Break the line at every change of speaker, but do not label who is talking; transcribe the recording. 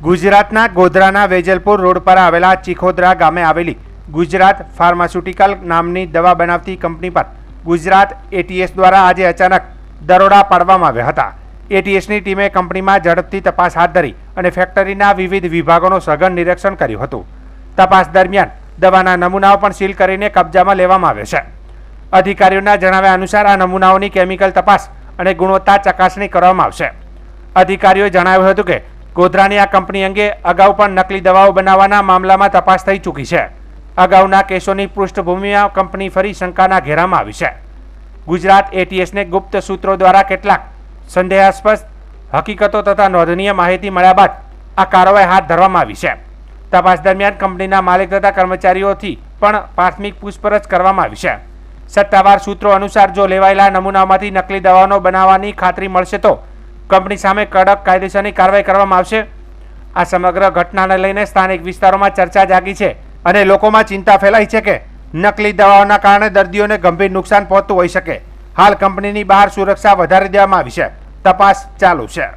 ગુજરાતના ગોધરાના વેજલપુર રોડ પર આવેલા ચીખોદરા ગામે આવેલી ગુજરાત ફાર્માસ્યુટિકલ નામની દવા બનાવતી કંપની પર ગુજરાત એટીએસ દ્વારા આજે અચાનક દરોડા પાડવામાં આવ્યા હતા. એટીએસની ટીમે કંપનીમાં ઝડપથી તપાસ હાથ ધરી અને ફેક્ટરીના વિવિધ વિભાગોનું સઘન નિરીક્ષણ કર્યું હતું. તપાસ દરમિયાન દવાના નમૂનાઓ પણ સીલ કરીને કબજામાં લેવામાં આવ્યા છે. અધિકારીઓના જણાવ્યા અનુસાર આ નમૂનાઓની કેમિકલ તપાસ અને ગુણવત્તા ચકાસણી કરવામાં આવશે. અધિકારીઓએ જણાવ્યું હતું કે ગોધરાની આ કંપની અંગે અગાઉ પણ નકલી દવાઓ બનાવવાના મામલામાં તપાસ થઈ ચૂકી છે. અગાઉના કેસોની પૃષ્ઠભૂમિમાં કંપની ફરી શંકાના ઘેરામાં આવી છે. ગુજરાત એટીએસને ગુપ્ત સૂત્રો દ્વારા કેટલાક સંદેહાસ્પદ હકીકતો તથા નોંધનીય માહિતી મળ્યા બાદ આ કાર્યવાહી હાથ ધરવામાં આવી છે. તપાસ દરમિયાન કંપનીના માલિક તથા કર્મચારીઓથી પણ પ્રાથમિક પૂછપરછ કરવામાં આવી છે. સત્તાવાર સૂત્રો અનુસાર જો લેવાયેલા નમૂનામાંથી નકલી દવાનો બનાવવાની ખાતરી મળશે તો કંપની સામે કડક કાયદેસરની કાર્યવાહી કરવામાં આવશે. આ સમગ્ર ઘટનાને લઈને સ્થાનિક વિસ્તારોમાં ચર્ચા જાગી છે અને લોકોમાં ચિંતા ફેલાઈ છે કે નકલી દવાઓના કારણે દર્દીઓને ગંભીર નુકસાન પહોંચતું હોઈ શકે. હાલ કંપનીની બહાર સુરક્ષા વધારી દેવામાં આવી છે. તપાસ ચાલુ છે.